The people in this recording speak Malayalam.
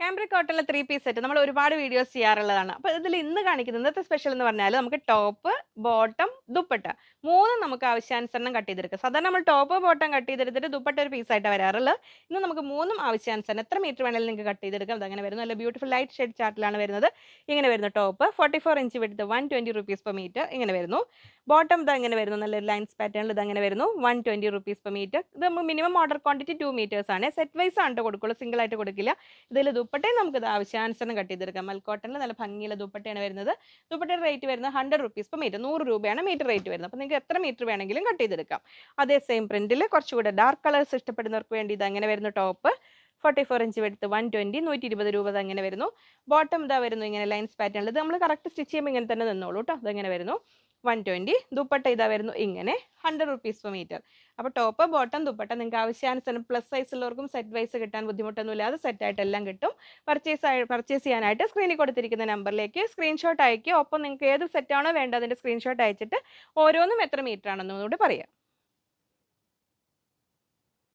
കാംബ്രിക് കോട്ടണിലെ ത്രീ പീസ് സെറ്റ് നമ്മൾ ഒരുപാട് വീഡിയോസ് ചെയ്യാറുള്ളതാണ്. അപ്പോൾ ഇതിൽ ഇന്ന് കാണിക്കുന്നത് ഇന്നത്തെ സ്പെഷ്യൽ എന്ന് പറഞ്ഞാൽ നമുക്ക് ടോപ്പ് ബോട്ടം ദുപ്പട്ട. മൂന്ന് നമുക്ക് ആവശ്യാനുസരണം കട്ട് ചെയ്തെടുക്കാം. സാധാരണ നമ്മൾ ടോപ്പ് ബോട്ടം കട്ട് ചെയ്തെടുത്തിട്ട് ദുപ്പട്ട ഒരു പീസായിട്ട് വരാറുള്ളത്. ഇന്ന് നമുക്ക് മൂന്നും ആവശ്യാനുസരണം എത്ര മീറ്റർ വേണമെങ്കിലും നിങ്ങൾക്ക് കട്ട് ചെയ്തെടുക്കാം. അതങ്ങനെ വരുന്നു നല്ല ബ്യൂട്ടിഫുൾ ലൈറ്റ് ഷെയ്ഡ് ചാർട്ടിലാണ് വരുന്നത്. ഇങ്ങനെ വരുന്നു ടോപ്പ് ഫോർട്ടി ഫോർ ഇഞ്ച് വിടുത്ത് one twenty rupees per metre ഇങ്ങനെ വരുന്നു. ബോട്ടം ഇത് അങ്ങനെ വരുന്നു. നല്ലൊരു ലൈൻസ് പാറ്റേണിൽ ഇത് അങ്ങനെ വരുന്നു. One twenty rupees per metre ഇത് നമുക്ക് minimum order quantity two metres ആണ്. സെറ്റ് വൈസ് ആണ് കൊടുക്കുള്ളൂ. സിംഗിൾ ആയിട്ട് കൊടുക്കില്ല. ഇതിൽ ദുപ്പട്ടയും നമുക്ക് ഇത് ആവശ്യാനുസരണം കട്ട് ചെയ്തെടുക്കാം. മൽക്കോട്ടനിൽ നല്ല ഭംഗിയുള്ള ദുപ്പട്ടയാണ് വരുന്നത്. ദുപ്പട്ടയുടെ റേറ്റ് വരുന്നത് ഹൺഡ്രഡ് റുപ്പീസ് പെർ മീറ്റർ നൂറ് രൂപയാണ് മീറ്റർ റേറ്റ് വരുന്നത് അപ്പോൾ നിങ്ങൾക്ക് എത്ര മീറ്റർ വേണമെങ്കിലും കട്ട് ചെയ്തെടുക്കാം. അതേ സെയിം പ്രിന്റിൽ കുറച്ചുകൂടെ ഡാർക്ക് കളേഴ്സ് ഇഷ്ടപ്പെടുന്നവർക്ക് വേണ്ടി ഇത് അങ്ങനെ വരുന്നു ടോപ്പ്. ഫോർട്ടി ഫോർ ഇഞ്ച് എടുത്ത് വൺ ട്വന്റി നൂറ്റി ഇരുപത് രൂപ അങ്ങനെ വരുന്നു. ബോട്ടം ഇതാ വരുന്നു ഇങ്ങനെ ലൈൻസ് പാറ്റേണിൽ ഇത് നമ്മൾ കറക്റ്റ് സ്റ്റിച്ച് ചെയ്യുമ്പോൾ ഇങ്ങനെ തന്നെ നിന്നോളൂ കേട്ടോ അതങ്ങനെ വരുന്നു. വൺ ട്വന്റി ദുപ്പട്ട ഇതാ വരുന്നു. ഇങ്ങനെ ഹൺഡ്രഡ് റുപ്പീസ് പെർ മീറ്റർ അപ്പോൾ ടോപ്പ് ബോട്ടം ദുപ്പട്ട നിങ്ങൾക്ക് ആവശ്യാനുസരണം പ്ലസ് സൈസ് ഉള്ളവർക്കും സെറ്റ് വൈസ് കിട്ടാൻ ബുദ്ധിമുട്ടൊന്നുമില്ല. അത് സെറ്റ് ആയിട്ട് എല്ലാം കിട്ടും. പർച്ചേസ് പർച്ചേസ് ചെയ്യാനായിട്ട് സ്ക്രീനിൽ കൊടുത്തിരിക്കുന്ന നമ്പറിലേക്ക് സ്ക്രീൻഷോട്ട് അയക്കുക ഒപ്പം നിങ്ങൾക്ക് ഏത് സെറ്റാണോ വേണ്ടത് അതിന്റെ സ്ക്രീൻഷോട്ട് അയച്ചിട്ട് ഓരോന്നും എത്ര മീറ്റർ ആണെന്നും കൂടി പറയാം.